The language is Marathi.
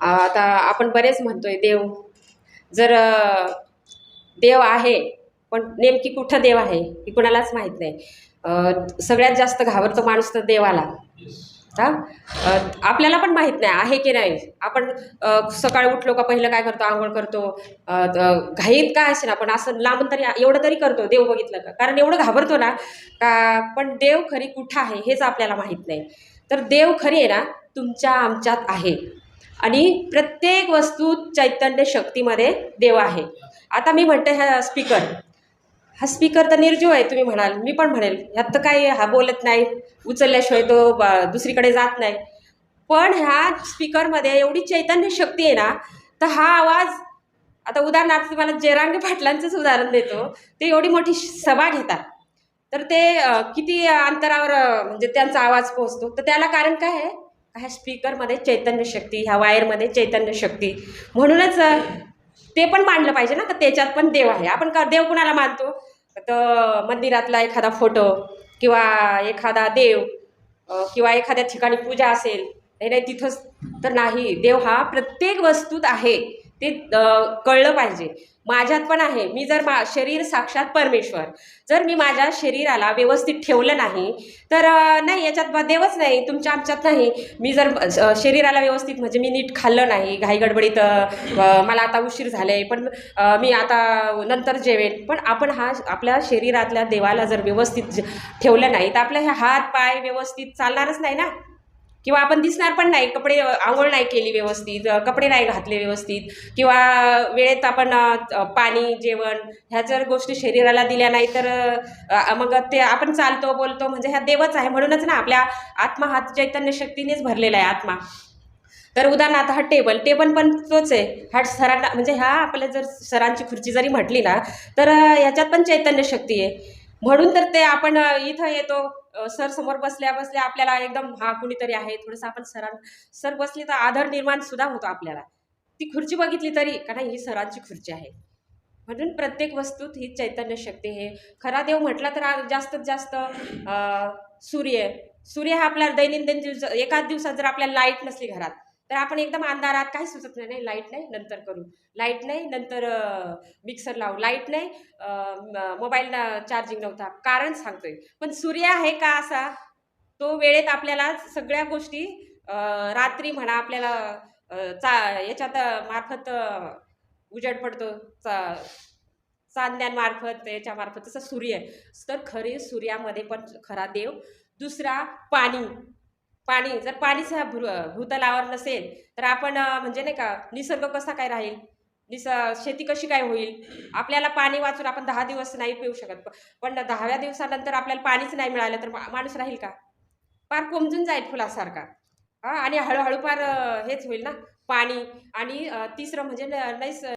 आता आपण बरेच म्हणतोय देव. जर देव आहे पण नेमकी कुठं देव आहे हे कुणालाच माहीत नाही. सगळ्यात जास्त घाबरतो माणूस तर देवाला. हा? आपल्याला पण माहीत नाही आहे की नाही? आपण सकाळी उठलो का पहिलं काय करतो आंघोळ करतो? घाईत काय असेल आपण? असं लांबून तरी एवढं तरी करतो देव बघितलं का? कारण एवढं घाबरतो ना का पण देव खरी कुठं आहे हेच आपल्याला माहीत नाही. तर देव खरी आहे ना तुमच्या आमच्यात आहे. आणि प्रत्येक वस्तू चैतन्य शक्तीमध्ये देव आहे. आता मी म्हणते ह्या स्पीकर हा स्पीकर तर निर्जीव आहे तुम्ही म्हणाल. मी पण म्हणेल ह्यात तर काही हा बोलत नाही. उचलल्याशिवाय तो ब- दुसरीकडे जात नाही. पण ह्या स्पीकरमध्ये एवढी चैतन्य शक्ती आहे ना तर हा आवाज आता उदाहरणार्थ तुम्हाला जयरांगे पाटलांचंच उदाहरण देतो. ते एवढी मोठी सभा घेतात. तर ते किती अंतरावर म्हणजे त्यांचा आवाज पोहोचतो. तर त्याला कारण काय आहे? ह्या स्पीकरमध्ये चैतन्य शक्ती ह्या वायरमध्ये चैतन्य शक्ती. म्हणूनच ते पण मांडलं पाहिजे ना. तर त्याच्यात पण देव आहे. आपण का देव कुणाला मानतो? तर मंदिरातला एखादा फोटो किंवा एखादा देव किंवा एखाद्या ठिकाणी पूजा असेल नाही नाही तिथंच तर नाही. देव हा प्रत्येक वस्तूत आहे. ते कळलं पाहिजे. माझ्यात पण आहे. मी जर मा शरीर साक्षात परमेश्वर. जर मी माझ्या शरीराला व्यवस्थित ठेवलं नाही तर नाही याच्यात देवच नाही. तुमच्या आमच्यात नाही. मी जर शरीराला व्यवस्थित म्हणजे मी नीट खाल्लं नाही घाईगडबडीत मला आता उशीर झाले पण मी आता नंतर जेवेन. पण आपण हा आपल्या शरीरातल्या देवाला जर व्यवस्थित ठेवलं नाही तर आपले हे हात पाय व्यवस्थित चालणारच नाही ना? किंवा आपण दिसणार पण नाही कपडे आंघोळ नाही केली व्यवस्थित कपडे नाही घातले व्यवस्थित किंवा वेळेत आपण पाणी जेवण ह्या जर गोष्टी शरीराला दिल्या नाही तर मग ते आपण चालतो बोलतो म्हणजे ह्या देवच आहे. म्हणूनच ना आपल्या आत्मा हा चैतन्य शक्तीनेच भरलेला आहे आत्मा. तर उदाहरणार्थ हा टेबल टेबल पण तोच आहे. हा सरांना म्हणजे ह्या आपल्या जर सरांची खुर्ची जरी म्हटली ना तर ह्याच्यात पण चैतन्य शक्ती आहे. म्हणून तर ते आपण इथं येतो सर समोर बसल्या बसल्या आपल्याला एकदम हा कुणीतरी आहे थोडंसं आपण सरां सर बसली तर आदर निर्माण सुद्धा होतो आपल्याला. ती खुर्ची बघितली तरी का ही सरांची खुर्ची आहे. म्हणून प्रत्येक वस्तूत ही चैतन्य शक्ती आहे. खरा देव म्हटला तर जास्तीत जास्त सूर्य सूर्य हा आपल्या दैनंदिन दिवस एकाच दिवसात जर आपल्याला लाइट नसली घरात तर आपण एकदम अंधारात काही सुचत नाही नाही लाइट नाही नंतर करू. लाइट नाही नंतर मिक्सर लावू. लाइट नाही मोबाईल चार्जिंग नव्हता. कारण सांगतोय. पण सूर्य आहे का असा? तो वेळेत आपल्याला सगळ्या गोष्टी रात्री म्हणा आपल्याला चा याच्यात मार्फत उजड उजेड पडतो. चा चांद्यांमार्फत याच्यामार्फत. तसं सूर्य आहे. तर खरे सूर्यामध्ये पण खरा देव. दुसरा पाणी. पाणी जर पाणीच ह्या भू भूतलावर नसेल तर आपण म्हणजे नाही का निसर्ग कसा काय राहील? निस शेती कशी काय होईल? आपल्याला पाणी वाचून आपण दहा दिवस नाही पिऊ शकत. पण दहाव्या दिवसानंतर आपल्याला पाणीच नाही मिळालं तर मा- माणूस राहील का? पार कोमजून जाईल फुलासारखा. हा आणि हळूहळू पार हेच होईल ना? पाणी आणि तिसरं म्हणजे न- नैस